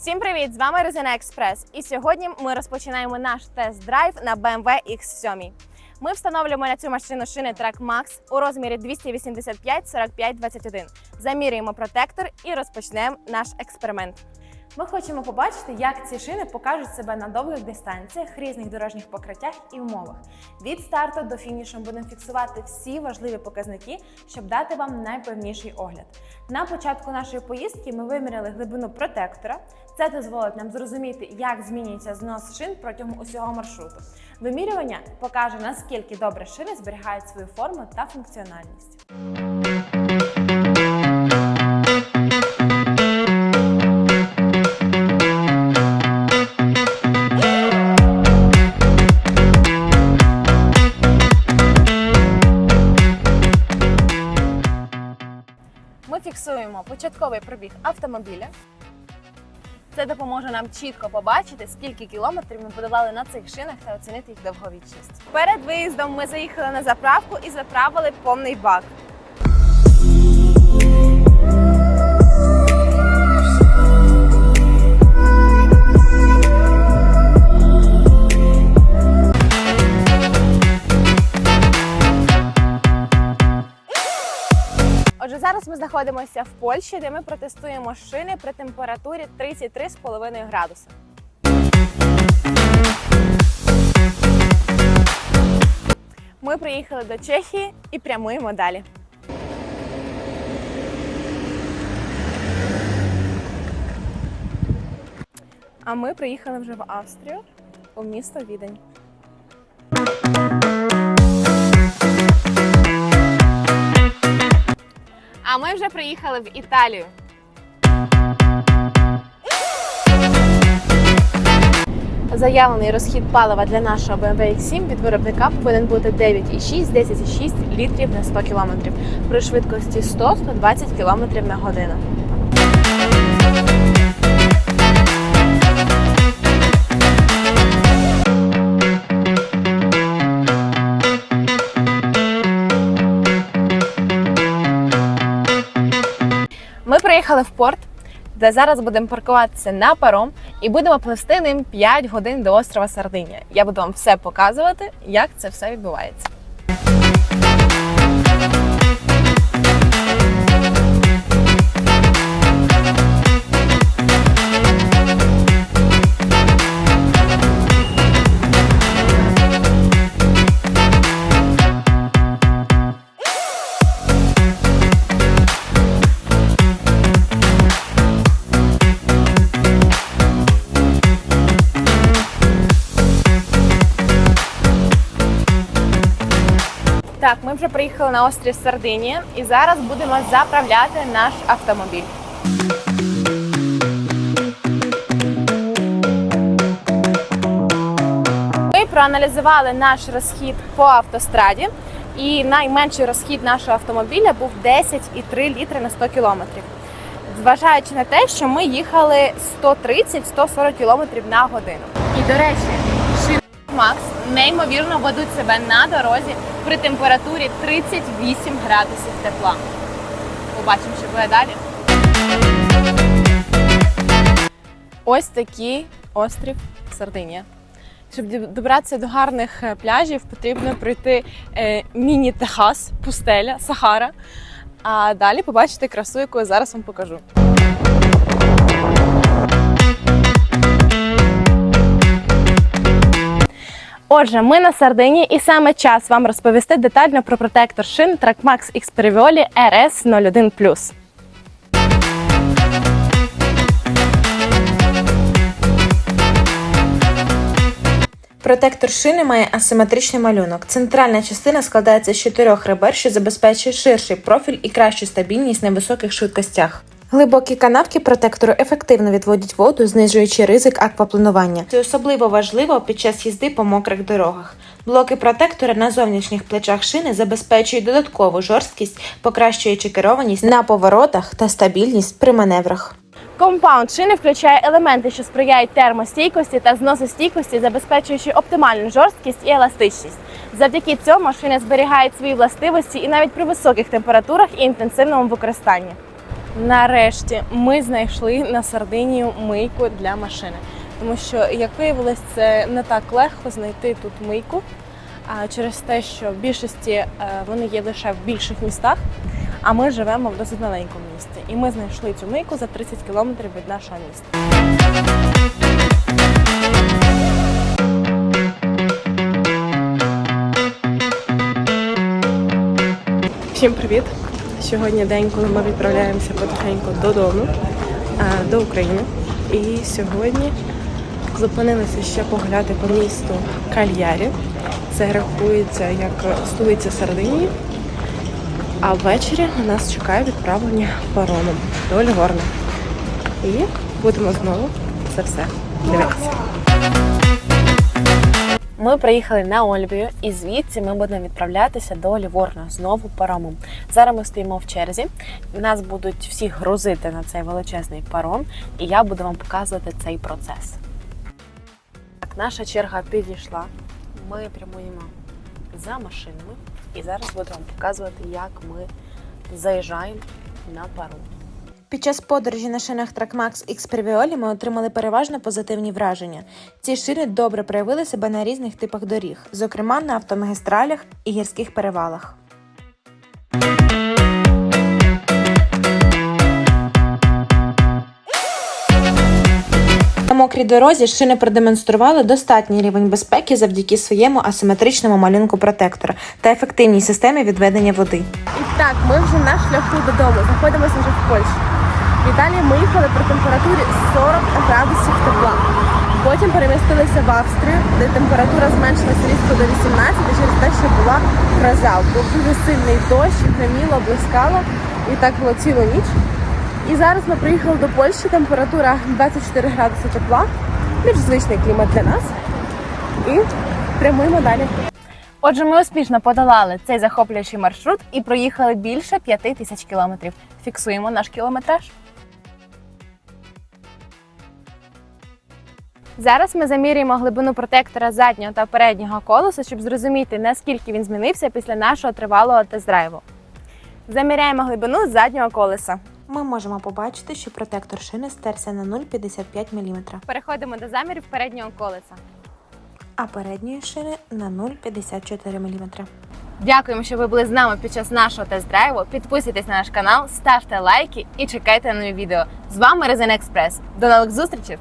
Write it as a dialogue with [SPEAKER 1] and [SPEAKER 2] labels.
[SPEAKER 1] Всім привіт! З вами Резина Експрес. І сьогодні ми розпочинаємо наш тест-драйв на BMW X7. Ми встановлюємо на цю машину шини Track Max у розмірі 285 45 21. Замірюємо протектор і розпочнемо наш експеримент. Ми хочемо побачити, як ці шини покажуть себе на довгих дистанціях, різних дорожніх покриттях і умовах. Від старту до фінішу будемо фіксувати всі важливі показники, щоб дати вам найпевніший огляд. На початку нашої поїздки ми виміряли глибину протектора. Це дозволить нам зрозуміти, як змінюється знос шин протягом усього маршруту. Вимірювання покаже, наскільки добре шини зберігають свою форму та функціональність. Початковий пробіг автомобіля. Це допоможе нам чітко побачити, скільки кілометрів ми подолали на цих шинах та оцінити їх довговічність. Перед виїздом ми заїхали на заправку і заправили повний бак. Зараз ми знаходимося в Польщі, де ми протестуємо шини при температурі 33,5 градуси. Ми приїхали до Чехії і прямуємо далі. А ми приїхали вже в Австрію у місто Відень. А ми вже приїхали в Італію. Заявлений розхід палива для нашого BMW X7 від виробника повинен бути 9,6-10,6 літрів на 100 км при швидкості 100-120 км на годину. Ми приїхали в порт, де зараз будемо паркуватися на паром і будемо плести ним 5 годин до острова Сардинія. Я буду вам все показувати, як це все відбувається. Так, ми вже приїхали на острів Сардинія і зараз будемо заправляти наш автомобіль. Ми проаналізували наш розхід по автостраді, і найменший розхід нашого автомобіля був 10,3 літри на 100 кілометрів. Зважаючи на те, що ми їхали 130-140 кілометрів на годину. І до речі, Макс неймовірно ведуть себе на дорозі при температурі 38 градусів тепла. Побачимо, що буде далі. Ось такий острів Сардинія. Щоб добратися до гарних е, пляжів, потрібно пройти е, міні-Техас, пустеля, Сахара. А далі побачите красу, яку я зараз вам покажу. Отже, ми на Сардині, і саме час вам розповісти детально про протектор шин TrackMax X Perioli RS 01
[SPEAKER 2] Протектор шини має асиметричний малюнок. Центральна частина складається з чотирьох ребер, що забезпечує ширший профіль і кращу стабільність на високих швидкостях. Глибокі канавки протектору ефективно відводять воду, знижуючи ризик аквапланування. Це особливо важливо під час їзди по мокрих дорогах. Блоки протектора на зовнішніх плечах шини забезпечують додаткову жорсткість, покращуючи керованість на поворотах та стабільність при маневрах.
[SPEAKER 1] Компаунд шини включає елементи, що сприяють термостійкості та зносостійкості, забезпечуючи оптимальну жорсткість і еластичність. Завдяки цьому шини зберігають свої властивості і навіть при високих температурах і інтенсивному використанні. Нарешті ми знайшли на Сардинію мийку для машини. Тому що, як виявилось, це не так легко знайти тут мийку. Через те, що в більшості е, вони є лише в більших містах, а ми живемо в досить маленькому місті. І ми знайшли цю мийку за 30 кілометрів від нашого міста. Всім привіт! Сьогодні день, коли ми відправляємося потихеньку додому до України. І сьогодні зупинилися ще погуляти по місту Кальярі. Це рахується як столиця Сардинії. А ввечері на нас чекає відправлення паромом до Льворна. І будемо знову це все дивитися. Ми приїхали на Ольбію і звідси ми будемо відправлятися до Ліворна знову паромом. Зараз ми стоїмо в черзі. Нас будуть всі грузити на цей величезний паром, і я буду вам показувати цей процес. Так, наша черга підійшла. Ми прямуємо за машинами, і зараз буду вам показувати, як ми заїжджаємо на паром.
[SPEAKER 2] Під час подорожі на шинах TrackMax X Previoli ми отримали переважно позитивні враження. Ці шини добре проявили себе на різних типах доріг, зокрема на автомагістралях і гірських перевалах. На мокрій дорозі шини продемонстрували достатній рівень безпеки завдяки своєму асиметричному малюнку протектора та ефективній системі відведення води.
[SPEAKER 1] І так, ми вже на шляху додому. Знаходимося вже в Польщі. В Італії ми їхали при температурі 40 градусів тепла. Потім перемістилися в Австрію, де температура зменшилася різко до 18 через те, що була гроза. Був дуже сильний дощ, гриміло, блискало, і так було цілу ніч. І зараз ми приїхали до Польщі, температура 24 градуси тепла, більш звичний клімат для нас. І прямуємо далі. Отже, ми успішно подолали цей захоплюючий маршрут і проїхали більше п'яти тисяч кілометрів. Фіксуємо наш кілометраж. Зараз ми замірюємо глибину протектора заднього та переднього колеса, щоб зрозуміти, наскільки він змінився після нашого тривалого тест-драйву. Заміряємо глибину заднього колеса.
[SPEAKER 2] Ми можемо побачити, що протектор шини стерся на 0,55 мм,
[SPEAKER 1] Переходимо до замірів переднього колеса.
[SPEAKER 2] а передньої шини на 0,54 мм.
[SPEAKER 1] Дякуємо, що ви були з нами під час нашого тест-драйву. Підписуйтесь на наш канал, ставте лайки і чекайте на нові відео. З вами Резина Експрес. До нових зустрічей!